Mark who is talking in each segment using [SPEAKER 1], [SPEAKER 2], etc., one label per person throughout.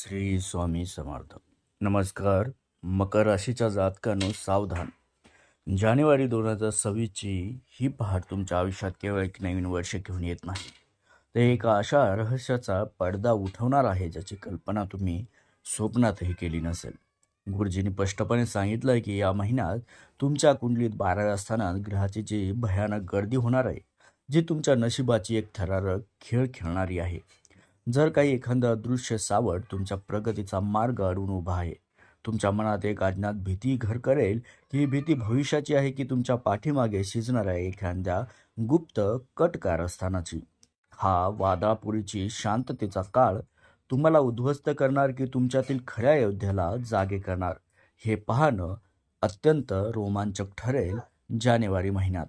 [SPEAKER 1] श्री स्वामी समर्थ. नमस्कार. मकर राशीच्या जातकानो सावधान. जानेवारी दोन हजार सव्वीसची ही पहाट तुमच्या आयुष्यात केवळ एक नवीन वर्ष घेऊन येत नाही. ते एका अशा रहस्याचा पडदा उठवणार आहे ज्याची कल्पना तुम्ही स्वप्नातही केली नसेल. गुरुजींनी स्पष्टपणे सांगितलं की या महिन्यात तुमच्या कुंडलीत बाराव्या स्थानात ग्रहाची जी भयानक गर्दी होणार आहे जी तुमच्या नशिबाची एक थरारक खेळ खेळणारी आहे. जर काही एखादं अदृश्य सावट तुमच्या प्रगतीचा मार्ग अडून उभा आहे तुमच्या मनात एक अज्ञात भीती घर करेल की ही भीती भविष्याची आहे की तुमच्या पाठीमागे शिजणाऱ्या एखाद्या गुप्त कट कारस्थानाची हा वादळापुरीची शांततेचा काळ तुम्हाला उद्ध्वस्त करणार की तुमच्यातील खऱ्या योद्ध्याला जागे करणार. हे पाहणं अत्यंत रोमांचक ठरेल जानेवारी महिन्यात.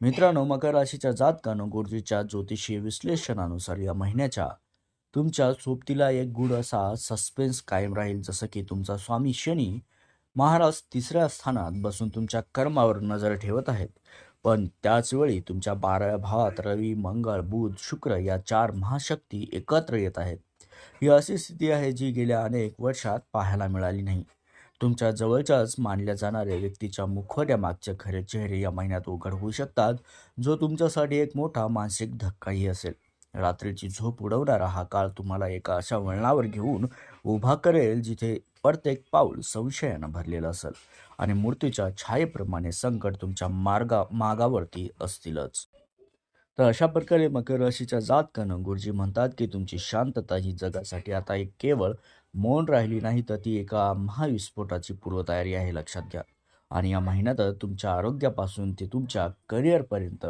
[SPEAKER 1] मित्रांनो मकर राशीच्या जातकानं गुरुजीच्या ज्योतिषीय विश्लेषणानुसार या महिन्याच्या तुमच्या सोबतीला एक गुड असा सस्पेन्स कायम राहील जसं की तुमचा स्वामी शनी महाराज तिसऱ्या स्थानात बसून तुमच्या कर्मावर नजर ठेवत आहेत. पण त्याचवेळी तुमच्या बाराव्या भावात रवी मंगळ बुध शुक्र या चार महाशक्ती एकत्र येत आहेत. ही अशी स्थिती आहे जी गेल्या अनेक वर्षात पाहायला मिळाली नाही. तुमच्या जवळच्याच मानल्या जाणाऱ्या व्यक्तीच्या मुखवट्यामागचे खरे चेहरे या महिन्यात उघड होऊ शकतात जो तुमच्यासाठी एक मोठा मानसिक धक्काही असेल. रात्रीची झोप उडवणारा हा काळ तुम्हाला एका अशा वळणावर घेऊन उभा करेल जिथे प्रत्येक पाऊल संशयानं भरलेलं असेल आणि मूर्तीच्या छायेप्रमाणे संकट तुमच्या मार्गा मागावरती असतीलच. तर अशा प्रकारे मकर राशीच्या जातकानं गुरुजी म्हणतात की तुमची शांतता ही जगासाठी आता एक केवळ मौन राहिली नाही तर ती एका महाविस्फोटाची पूर्वतयारी आहे लक्षात घ्या. आणि या महिन्यात तुमच्या आरोग्यापासून ते तुमच्या करिअरपर्यंत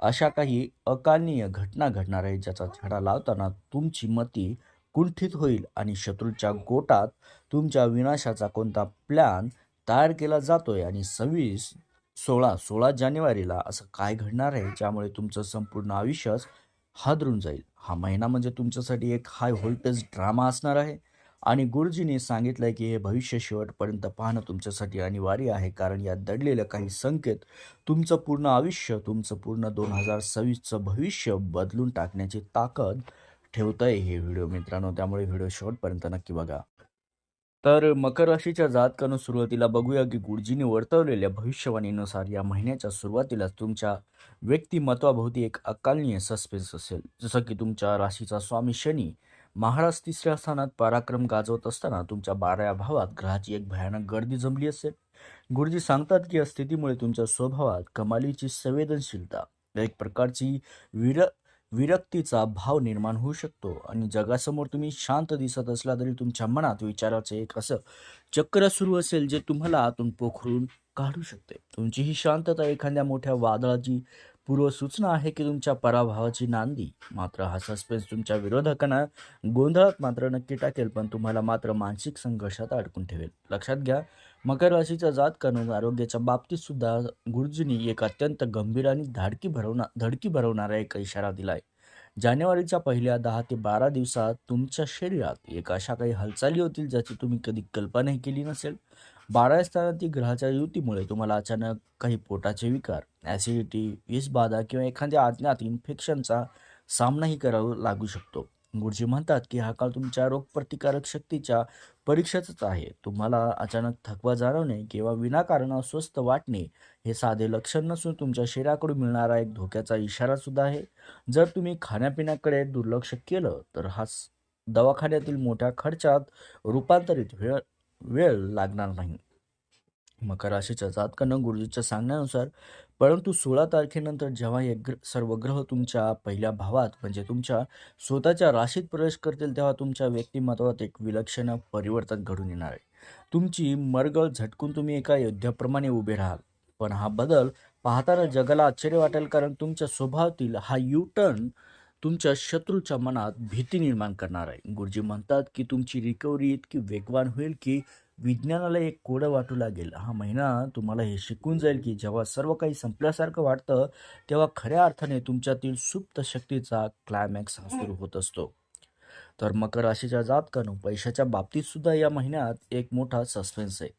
[SPEAKER 1] अशा काही अकालनीय घटना घडणार आहेत ज्याचा छडा लावताना तुमची मती कुंठित होईल आणि शत्रूच्या गोटात तुमच्या विनाशाचा कोणता प्लॅन तयार केला जातोय आणि सव्वीस सोळा सोळा जानेवारीला असं काय घडणार आहे ज्यामुळे तुमचं संपूर्ण आयुष्यच हादरून जाईल. हा महिना म्हणजे तुमच्यासाठी एक हाय व्होल्टेज ड्रामा असणार आहे. आणि गुरुजींनी सांगितलंय की हे भविष्य शेवटपर्यंत पाहणं तुमच्यासाठी अनिवार्य आहे. कारण यात दडलेलं काही संकेत तुमचं पूर्ण आयुष्य तुमचं पूर्ण दोन हजार सव्वीसचं भविष्य बदलून टाकण्याची ताकद ठेवतंय हे व्हिडिओ मित्रांनो. त्यामुळे व्हिडिओ शेवटपर्यंत नक्की बघा. तर मकर राशीच्या जातकानं सुरुवातीला बघूया की गुरुजींनी वर्तवलेल्या भविष्यवाणीनुसार या महिन्याच्या सुरुवातीलाच तुमच्या व्यक्तिमत्वाभोवती एक अकालनीय सस्पेन्स असेल. जसं की तुमच्या राशीचा स्वामी शनी महाराज तिसऱ्या स्थानात पराक्रम गाजवत असताना तुमच्या बाराव्या भावात ग्रहाची एक भयानक गर्दी जमली असेल. गुरुजी सांगतात की या स्थितीमुळे तुमच्या स्वभावात कमालीची संवेदनशीलता एक प्रकारची विर विरक्तीचा भाव निर्माण होऊ शकतो आणि जगासमोर तुम्ही शांत दिसत असला तरी तुमच्या मनात विचाराचं एक असं चक्र सुरू असेल जे तुम्हाला आतून पोखरून काढू शकते. तुमची ही शांतता एखाद्या मोठ्या वादळाची पूर्वसूचना आहे की तुमच्या पराभवाची नांदी. मात्र हा सस्पेन्स तुमच्या विरोधकांना गोंधळात मात्र नक्की टाकेल पण तुम्हाला मात्र मानसिक संघर्षात अडकून ठेवेल. लक्षात घ्या मकर जात करून आरोग्याच्या बाबतीत सुद्धा गुरुजींनी एक अत्यंत गंभीर आणि धाडकी भरवणार धडकी भरवणारा एक इशारा दिलाय. जानेवारीच्या पहिल्या दहा ते बारा दिवसात तुमच्या शरीरात एक अशा काही हालचाली होतील ज्याची तुम्ही कधी कल्पनाही केली नसेल? बारा स्थानातील ग्रहाच्या युतीमुळे तुम्हाला अचानक काही पोटाचे विकार ॲसिडिटी विषबाधा किंवा एखाद्या अज्ञात इन्फेक्शनचा सामनाही करावा लागू शकतो. गुरुजी म्हणतात की हा काळ तुमच्या रोगप्रतिकारक शक्तीच्या परीक्षेचाच आहे. तुम्हाला अचानक थकवा जाणवणे किंवा विनाकारण अस्वस्थ वाटणे हे साधे लक्षण नसून तुमच्या शरीराकडून मिळणारा एक धोक्याचा इशारा सुद्धा आहे. जर तुम्ही खाण्यापिण्याकडे दुर्लक्ष केलं तर हा दवाखान्यातील मोठ्या खर्चात रूपांतरित वेळ वेळ लागणार नाही. मकर राशीच्या जातकानं गुरुजीच्या सांगण्यानुसार परंतु सोळा तारखेनंतर जेव्हा हे ग्र सर्व ग्रह तुमच्या पहिल्या भावात म्हणजे तुमच्या स्वतःच्या राशीत प्रवेश करतील तेव्हा तुमच्या व्यक्तिमत्वात एक विलक्षण परिवर्तन घडून येणार आहे. तुमची मरगळ झटकून तुम्ही एका योद्ध्याप्रमाणे उभे राहाल. पण हा बदल पाहताना जगाला आश्चर्य वाटेल कारण तुमच्या स्वभावातील हा यू टर्न तुमच्या शत्रूच्या मनात भीती निर्माण करणार आहे. गुरुजी म्हणतात की तुमची रिकव्हरी इतकी वेगवान होईल की विज्ञानाला एक कोडं वाटू लागेल. हा महिना तुम्हाला हे शिकून जाईल की जेव्हा सर्व काही संपल्यासारखं वाटतं तेव्हा खऱ्या अर्थाने तुमच्यातील सुप्त शक्तीचा क्लायमॅक्स हा सुरू होत असतो. तर मकर राशीच्या जातकानं पैशाच्या बाबतीत सुद्धा या महिन्यात एक मोठा सस्पेन्स आहे.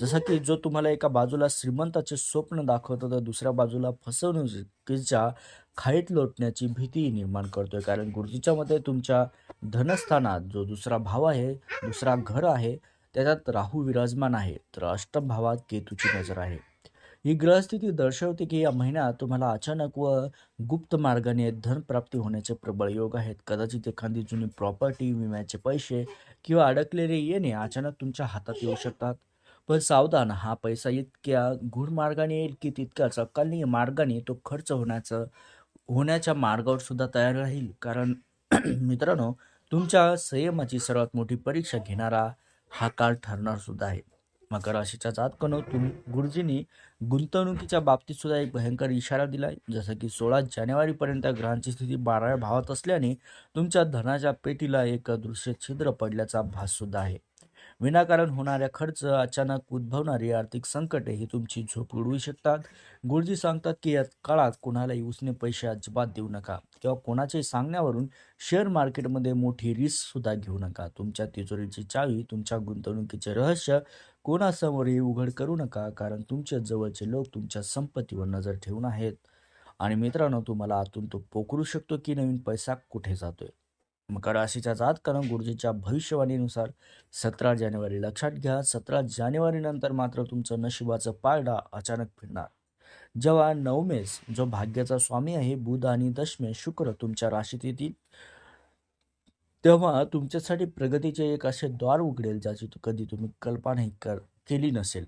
[SPEAKER 1] जसं की जो तुम्हाला एका बाजूला श्रीमंताचे स्वप्न दाखवतो तर दुसऱ्या बाजूला फसवणुकीच्या खाईत लोटण्याची भीती निर्माण करतोय. कारण गुरुजीच्या मते तुमच्या धनस्थानात जो दुसरा भाव आहे दुसरा घर आहे त्याच्यात राहू विराजमान आहे. तर अष्टम भावात केतूची नजर आहे. ही ग्रहस्थिती दर्शवते की या महिन्यात तुम्हाला अचानक व गुप्त मार्गाने धनप्राप्ती होण्याचे प्रबळ योग आहेत. कदाचित एखादी जुनी प्रॉपर्टी विम्याचे पैसे किंवा अडकलेले येणे अचानक तुमच्या हातात येऊ शकतात. पण सावधान हा पैसा इतक्या गुढ मार्गाने येईल की तितक्याच अकालीय मार्गाने तो खर्च होण्याचं होण्याच्या मार्गावर सुद्धा तयार राहील. कारण मित्रांनो तुमच्या संयमाची सर्वात मोठी परीक्षा घेणारा हा काळ ठरणार सुद्धा आहे. मकर राशीच्या जातकनवतून तुम गुरुजींनी गुंतवणुकीच्या बाबतीत सुद्धा एक भयंकर इशारा दिलाय. जसं की सोळा जानेवारीपर्यंत ग्रहांची स्थिती बाराव्या भावात असल्याने तुमच्या धनाच्या पेटीला एक दृश्य छिद्र पडल्याचा भास सुद्धा आहे. विनाकारण होणाऱ्या खर्च अचानक उद्भवणारी आर्थिक संकटे ही तुमची झोप उडवू शकतात. गुरुजी सांगतात की या काळात कोणालाही उसने पैसे अजिबात देऊ नका किंवा कोणाच्याही सांगण्यावरून शेअर मार्केटमध्ये मोठी रिस्क सुद्धा घेऊ नका. तुमच्या तिजोरीची चावी तुमच्या गुंतवणुकीचे रहस्य कोणासमोरही उघड करू नका कारण तुमच्या जवळचे लोक तुमच्या संपत्तीवर नजर ठेवून आहेत. आणि मित्रांनो तुम्हाला आतून तो पोखरू शकतो की नवीन पैसा कुठे जातोय? मकर राशीचा जातकरण गुरुजीच्या भविष्यवाणीनुसार सतरा जानेवारी. लक्षात घ्या सतरा जानेवारीनंतर मात्र तुमचं नशिबाचं पारडा अचानक फिरणार. जेव्हा नवमेस जो भाग्याचा स्वामी आहे बुध आणि दशमे शुक्र तुमच्या राशीत येतील तेव्हा तुमच्यासाठी प्रगतीचे एक असे द्वार उघडेल ज्याची कधी तुम्ही कल्पनाही कर केली नसेल.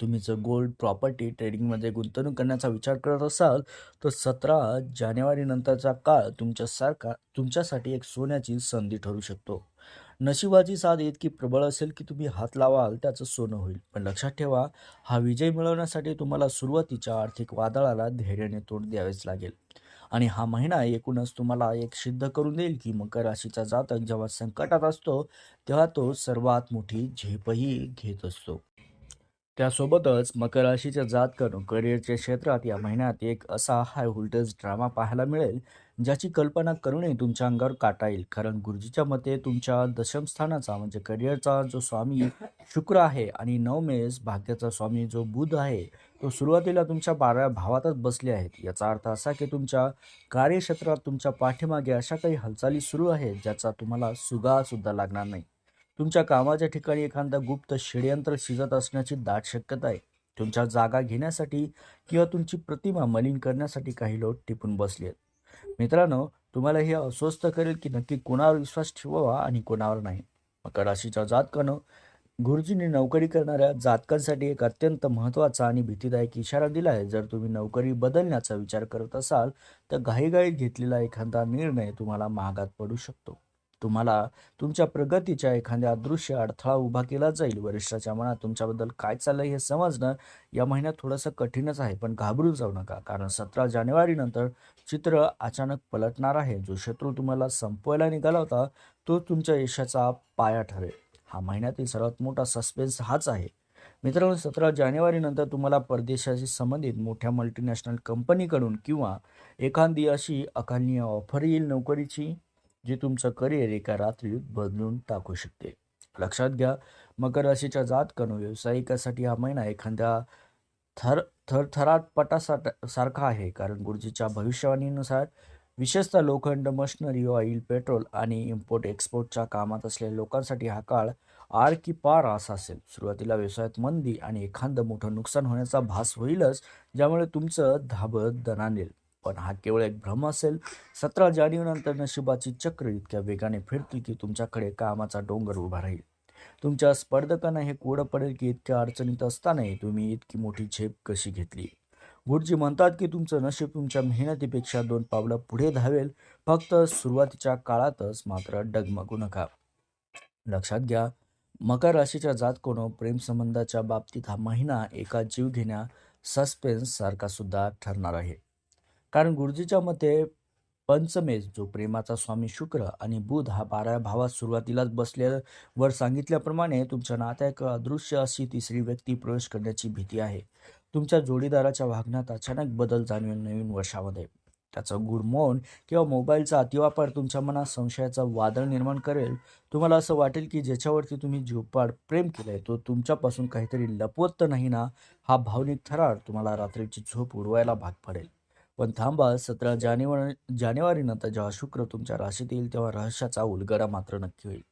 [SPEAKER 1] तुम्ही जर गोल्ड प्रॉपर्टी ट्रेडिंगमध्ये गुंतवणूक करण्याचा विचार करत असाल तर सतरा जानेवारी नंतरचा काळ तुमच्यासारखा तुमच्यासाठी एक सोन्याची संधी ठरू शकतो. नशिबाची साथ इतकी प्रबळ असेल की तुम्ही हात लावाल त्याचं सोनं होईल. पण लक्षात ठेवा हा विजय मिळवण्यासाठी तुम्हाला सुरुवातीच्या आर्थिक वादळाला धैर्याने तोंड द्यावेच लागेल. आणि हा महिना एकूणच तुम्हाला एक सिद्ध करून देईल की मकर राशीचा जातक जेव्हा संकटात असतो तेव्हा तो सर्वात मोठी झेपही घेत असतो. त्यासोबतच मकर राशीच्या जातकं करिअरच्या क्षेत्रात या महिन्यात एक असा हाय व्होल्टेज ड्रामा पाहायला मिळेल ज्याची कल्पना करूनही तुमच्या अंगावर काटा येईल. कारण गुरुजीच्या मते तुमच्या दशमस्थानाचा म्हणजे करिअरचा जो स्वामी शुक्र आहे आणि नवमेस भाग्याचा स्वामी जो बुध आहे तो सुरुवातीला तुमच्या बाराव्या भावातच बसले आहेत. याचा अर्थ असा की तुमच्या कार्यक्षेत्रात तुमच्या पाठीमागे अशा काही हालचाली सुरू आहेत ज्याचा तुम्हाला सुगासुद्धा लागणार नाही. तुमच्या कामाच्या ठिकाणी एखादा गुप्त षडयंत्र शिजत असण्याची दाट शक्यता आहे. तुमच्या जागा घेण्यासाठी किंवा तुमची प्रतिमा मलिन करण्यासाठी काही लोक टिपून बसले आहेत मित्रांनो तुम्हाला हे अस्वस्थ करेल की नक्की कोणावर विश्वास ठेवावा आणि कोणावर नाही. मकर राशीच्या जातकानं गुरुजींनी नोकरी करणाऱ्या जातकांसाठी एक अत्यंत महत्त्वाचा आणि भीतीदायक इशारा दिला आहे. जर तुम्ही नोकरी बदलण्याचा विचार करत असाल तर घाईघाईत घेतलेला एखादा निर्णय तुम्हाला महागात पडू शकतो. तुम्हाला तुमच्या प्रगतीच्या एखाद्या अदृश्य अडथळा उभा केला जाईल. वरिष्ठाच्या मनात तुमच्याबद्दल काय चाललंय हे समजणं या महिन्यात थोडंसं कठीणच आहे पण घाबरून जाऊ नका. कारण सतरा जानेवारी नंतर चित्र अचानक पलटणार आहे. जो शत्रू तुम्हाला संपवायला निघाला होता तो तुमच्या यशाचा पाया ठरेल. हा महिन्यातील सर्वात मोठा सस्पेन्स हाच आहे. मित्रांनो सतरा जानेवारी नंतर तुम्हाला परदेशाशी संबंधित मोठ्या मल्टीनॅशनल कंपनीकडून किंवा एखादी अशी अकालनीय ऑफर येईल नोकरीची. जी तुमचं करिअर एका रात्रीत बदलून टाकू शकते. लक्षात घ्या मकर राशीच्या जातकनो व्यावसायिकासाठी हा महिना एखाद्या थर थरथराट पटासाट सारखा आहे. कारण गुरुजीच्या भविष्यवाणीनुसार विशेषतः लोखंड मशनरी ऑइल पेट्रोल आणि इम्पोर्ट एक्सपोर्टच्या कामात असलेल्या लोकांसाठी हा काळ आर की पार असा असेल. सुरुवातीला व्यवसायात मंदी आणि एखादं मोठं नुकसान होण्याचा भास होईलच ज्यामुळे तुमचं धाबत दणानेल पण हा केवळ एक भ्रम असेल. सतरा जानेवारीनंतर नशिबाची चक्र इतक्या वेगाने फिरतील की तुमच्याकडे कामाचा डोंगर उभा राहील. तुमच्या स्पर्धकांना हे कोडं पडेल की इतक्या अडचणीत असतानाही तुम्ही इतकी मोठी झेप कशी घेतली? गुरुजी म्हणतात की तुमचं नशीब तुमच्या मेहनतीपेक्षा दोन पावलं पुढे धावेल. फक्त सुरुवातीच्या काळातच मात्र डगमगू नका. लक्षात घ्या मकर राशीच्या जातकोनं प्रेमसंबंधाच्या बाबतीत हा महिना एका जीवघेण्या सस्पेन्ससारखा सस्पेन्स सारखा सुद्धा ठरणार आहे. कारण गुरुजीच्या मते पंचमेश जो प्रेमाचा स्वामी शुक्र आणि बुध हा बाराव्या भावात सुरुवातीलाच बसल्यावर सांगितल्याप्रमाणे तुमच्या नात्याक अदृश्य अशी तिसरी व्यक्ती प्रवेश करण्याची भीती आहे. तुमच्या जोडीदाराच्या वागण्यात अचानक बदल जाणवेल नवीन वर्षामध्ये. त्याचा गुडमोन किंवा मोबाईलचा अतिवापर तुमच्या मनात संशयाचा वादळ निर्माण करेल. तुम्हाला असं वाटेल की ज्याच्यावरती तुम्ही झोपाड प्रेम केलंय तो तुमच्यापासून काहीतरी लपवत तर नाही ना हा भावनिक थरार तुम्हाला रात्रीची झोप उडवायला भाग पडेल. पण थांबा सतरा जानेवारी जानेवारीनंतर जेव्हा शुक्र तुमच्या राशीत येईल तेव्हा रहस्याचा उलगडा मात्र नक्की होईल.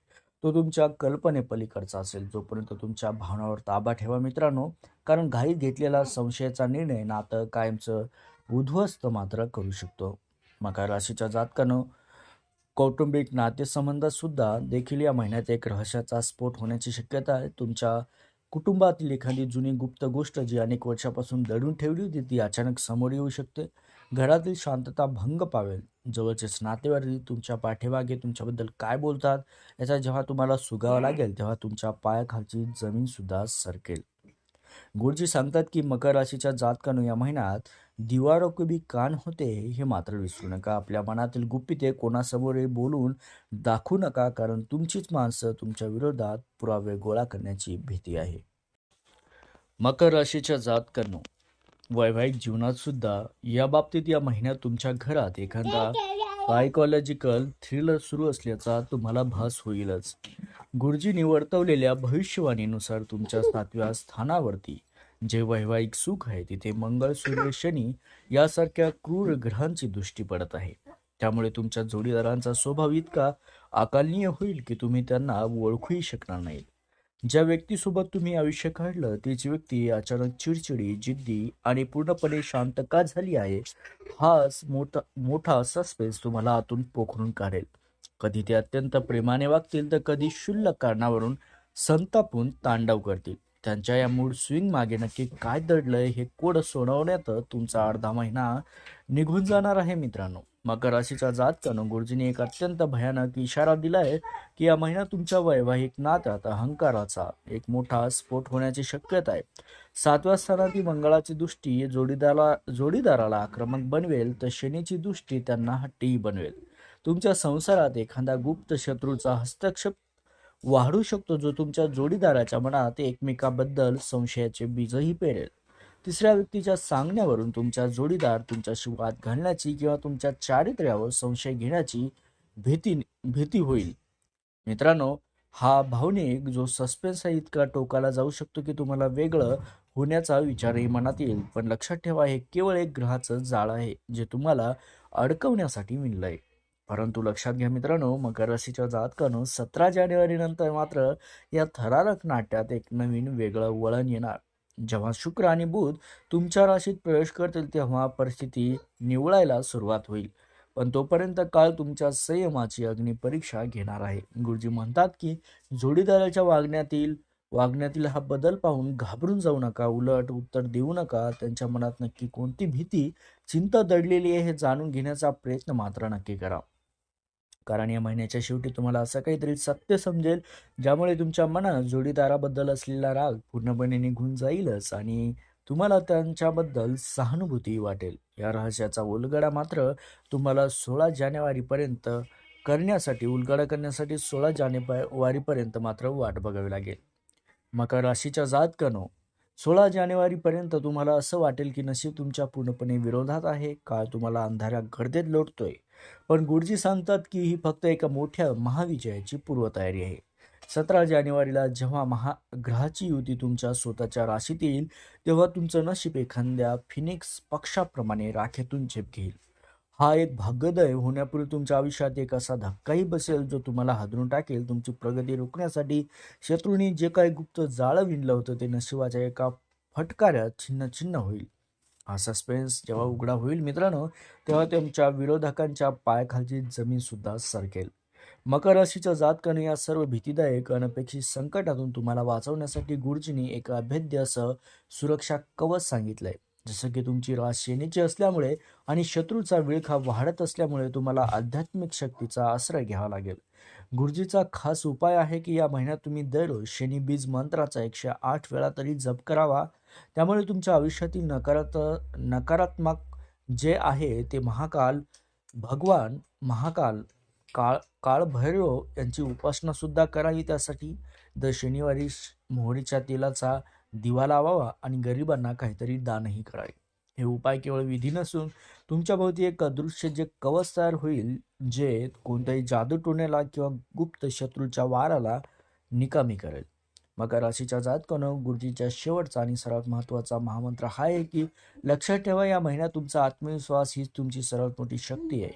[SPEAKER 1] तो तुमच्या कल्पनेपलीकडचा असेल जोपर्यंत तुमच्या भावनावर ताबा ठेवा मित्रांनो. कारण घाईत घेतलेला संशयाचा निर्णय नातं कायमचं उद्ध्वस्त मात्र करू शकतो. मकर राशीच्या जातकानं कौटुंबिक नातेसंबंधसुद्धा देखील या महिन्यात एक रहस्याचा स्फोट होण्याची शक्यता आहे. तुमच्या कुटुंबातील एखादी जुनी गुप्त गोष्ट जी अनेक वर्षापासून दडून ठेवली होती ती अचानक समोर येऊ शकते. घरातील शांतता भंग पावेल. जवळचेच नातेवाईक तुमच्या पाठीमागे तुमच्याबद्दल काय बोलतात याचा जेव्हा तुम्हाला सुगावा लागेल तेव्हा तुमच्या पायाखालची जमीन सुद्धा सरकेल. गुरुजी सांगतात की मकर राशीच्या जातकानं या महिन्यात दिवारो कान होते हे मात्र विसरू नका. आपल्या मनातील गुपिते कोणासमोरही बोलून दाखवू नका कारण तुमचीच माणसं तुमच्या विरोधात पुरावे गोळा करण्याची भीती आहे. मकर राशीच्या जातकांनो वैवाहिक जीवनात सुद्धा या बाबतीत या महिन्यात तुमच्या घरात एखादा सायकॉलॉजिकल थ्रिलर सुरू असल्याचा तुम्हाला भास होईलच. गुरुजींनी वर्तवलेल्या भविष्यवाणीनुसार तुमच्या सातव्या स्थानावरती जे वैवाहिक सुख आहे तिथे मंगळ सूर्य शनी यासारख्या क्रूर ग्रहांची दृष्टी पडत आहे. त्यामुळे तुमच्या जोडीदारांचा स्वभाव इतका आकालनीय होईल की तुम्ही त्यांना ओळखूही शकणार नाहीत. ज्या व्यक्तीसोबत तुम्ही आयुष्य काढलं तीच व्यक्ती अचानक चिडचिडी जिद्दी आणि पूर्णपणे शांत का झाली आहे हाच मोठा मोठा सस्पेन्स तुम्हाला आतून पोखरून काढेल. कधी ते अत्यंत प्रेमाने वागतील तर कधी क्षुल्लक कारणावरून संतापून तांडव करतील. त्यांच्या या मूड स्विंग मागे नक्की काय दडलंय हे कोड सोडवण्यात तुमचा अर्धा महिना निघून जाणार आहे मित्रांनो. मकर राशीचा जातकानं गुरुजींनी एक अत्यंत भयानक इशारा दिलाय की या महिन्यात तुमच्या वैवाहिक नात्यात अहंकाराचा एक मोठा स्फोट होण्याची शक्यता आहे. सातव्या स्थानातील मंगळाची दृष्टी जोडीदाराला जोडीदाराला आक्रमक बनवेल तर शनीची दृष्टी त्यांना हट्टीही बनवेल. तुमच्या संसारात एखादा गुप्त शत्रूचा हस्तक्षेप वाढू शकतो जो तुमच्या जोडीदाराच्या मनात एकमेकाबद्दल संशयाचे बीजही पेरेल. तिसऱ्या व्यक्तीच्या सांगण्यावरून तुमच्या जोडीदार तुमच्याशी वाद घालण्याची किंवा तुमच्या चारित्र्यावर संशय घेण्याची भीती भीती होईल. मित्रांनो हा भावनिक जो सस्पेन्स आहे इतका टोकाला जाऊ शकतो की तुम्हाला वेगळं होण्याचा विचारही मनात येईल. पण लक्षात ठेवा हे केवळ एक ग्रहाचं जाळ आहे जे तुम्हाला अडकवण्यासाठी विणलंय. परंतु लक्षात घ्या मित्रांनो मकर राशीच्या जातकानं सतरा जानेवारी नंतर मात्र या थरारक नाट्यात एक नवीन वेगळं वळण येणार. जेव्हा शुक्र आणि बुध तुमच्या राशीत प्रवेश करतील तेव्हा परिस्थिती निवळायला सुरुवात होईल. पण तोपर्यंत काळ तुमच्या संयमाची अग्निपरीक्षा घेणार आहे. गुरुजी म्हणतात की जोडीदाराच्या वागण्यातील वागण्यातील हा बदल पाहून घाबरून जाऊ नका उलट उत्तर देऊ नका. त्यांच्या मनात नक्की कोणती भीती चिंता दडलेली आहे हे जाणून घेण्याचा प्रयत्न मात्र नक्की करा. कारण या महिन्याच्या शेवटी तुम्हाला असं काहीतरी सत्य समजेल ज्यामुळे तुमच्या मनात जोडीदाराबद्दल असलेला राग पूर्णपणे निघून जाईलच आणि तुम्हाला त्यांच्याबद्दल सहानुभूती वाटेल. या रहस्याचा उलगडा मात्र तुम्हाला सोळा जानेवारीपर्यंत करण्यासाठी उलगडा करण्यासाठी सोळा जानेवारीपर्यंत मात्र वाट बघावी लागेल. मकर राशीच्या जातकनो सोळा जानेवारीपर्यंत तुम्हाला असं वाटेल की नशीब तुमच्या पूर्णपणे विरोधात आहे काळ तुम्हाला अंधाऱ्या गर्देत लोटतोय. पण गुरुजी सांगतात की ही फक्त एका मोठ्या महाविजयाची पूर्वतयारी आहे. सतरा जानेवारीला जेव्हा महाग्रहाची युती तुमच्या स्वतःच्या राशीत येईल तेव्हा तुमचं नशीब एखाद्या फिनिक्स पक्षाप्रमाणे राखेतून झेप घेईल. हा एक भाग्योदय होण्यापूर्वी तुमच्या आयुष्यात एक असा धक्काही बसेल जो तुम्हाला हादरून टाकेल. तुमची प्रगती रोखण्यासाठी शत्रूंनी जे काही गुप्त जाळं विणलं होतं ते नशिबाच्या एका फटकाऱ्यात छिन्न छिन्न होईल. हा सस्पेन्स जेव्हा उघडा होईल मित्रांनो तेव्हा तुमच्या विरोधकांच्या पायाखालची जमीन सुद्धा सरकेल. मकर राशीच्या जातकाने या सर्व भीतीदायक अनपेक्षित संकटातून तुम्हाला वाचवण्यासाठी गुरुजींनी एक अभेद्य असं सुरक्षा कवच सांगितलंय. जसं की तुमची रास शेनीची असल्यामुळे आणि शत्रूचा विळखा वाढत असल्यामुळे तुम्हाला आध्यात्मिक शक्तीचा आश्रय घ्यावा लागेल. गुरुजीचा खास उपाय आहे की या महिन्यात तुम्ही दररोज शनी बीज मंत्राचा एकशे आठ वेळा तरी जप करावा. त्यामुळे तुमच्या आयुष्यातील नकारात नकारात्मक जे आहे ते महाकाल भगवान महाकाल काळ काळभैरव यांची उपासनासुद्धा करावी त्यासाठी दर शनिवारी मोहरीच्या तेलाचा दिवा लावावा आणि गरिबांना काहीतरी दानही करावे. हे उपाय केवळ विधी नसून तुमच्या भोवती एक अदृश्य जे कवच तयार होईल जे कोणत्याही जादूटोण्याला किंवा गुप्त शत्रूच्या वाराला निकामी करेल. मकर राशीच्या जातकानं गुरुजीच्या शेवटचा आणि सर्वात महत्त्वाचा महामंत्र हा आहे की लक्षात ठेवा या महिन्यात तुमचा आत्मविश्वास हीच तुमची सर्वात मोठी शक्ती आहे.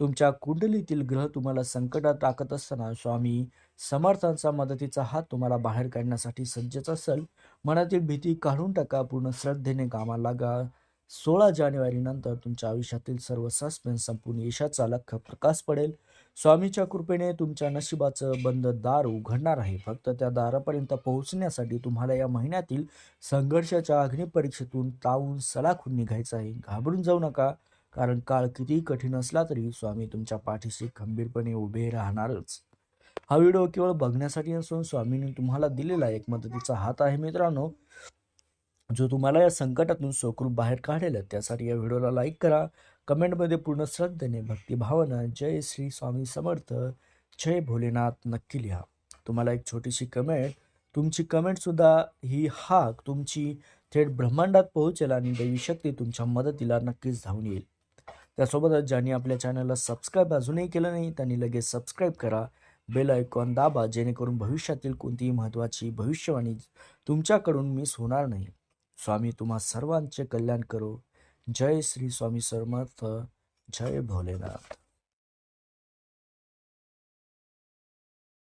[SPEAKER 1] तुमच्या कुंडलीतील ग्रह तुम्हाला संकटात टाकत असताना स्वामी समर्थांचा मदतीचा हात तुम्हाला बाहेर काढण्यासाठी सज्जच असेल. मनातील भीती काढून टाका पूर्ण श्रद्धेने कामाला लागा. सोळा जानेवारी नंतर तुमच्या आयुष्यातील सर्व सस्पेन्स संपून यशाचा लख प्रकाश पडेल. स्वामीच्या कृपेने तुमच्या नशिबाचं बंद दार उघडणार आहे. फक्त त्या दारापर्यंत पोहोचण्यासाठी तुम्हाला या महिन्यातील संघर्षाच्या अग्निपरीक्षेतून तावून सलाखून निघायचं आहे. घाबरून जाऊ नका कारण काळ कितीही कठीण असला तरी स्वामी तुमच्या पाठीशी खंबीरपणे उभे राहणारच. हा व्हिडिओ केवळ बघण्यासाठी नसून स्वामींनी तुम्हाला दिलेला एक मदतीचा हात आहे मित्रांनो. जो तुम्हाला या संकटातून सोकरूप बाहेर काढेल त्यासाठी या व्हिडिओला लाईक करा कमेंटमध्ये पूर्ण श्रद्धेने भक्तिभावना जय श्री स्वामी समर्थ. जय भोलेनाथ. नक्की लिहा. तुम्हाला एक छोटीशी कमेंट. तुमची कमेंटसुद्धा ही हाक तुमची थेट ब्रह्मांडात पोहोचेल आणि दैवी शक्ती तुमच्या मदतीला नक्कीच धावून येईल. त्यासोबतच ज्यांनी आपल्या चॅनलला सबस्क्राईब अजूनही केलं नाही त्यांनी लगेच सबस्क्राईब करा. बेल आयकॉन दाबा जेणेकरून भविष्यातील कोणतीही महत्त्वाची भविष्यवाणी तुमच्याकडून मिस होणार नाही. स्वामी तुम्हा सर्वांचे कल्याण करो. जय श्री स्वामी समर्थ जय भोलेनाथ.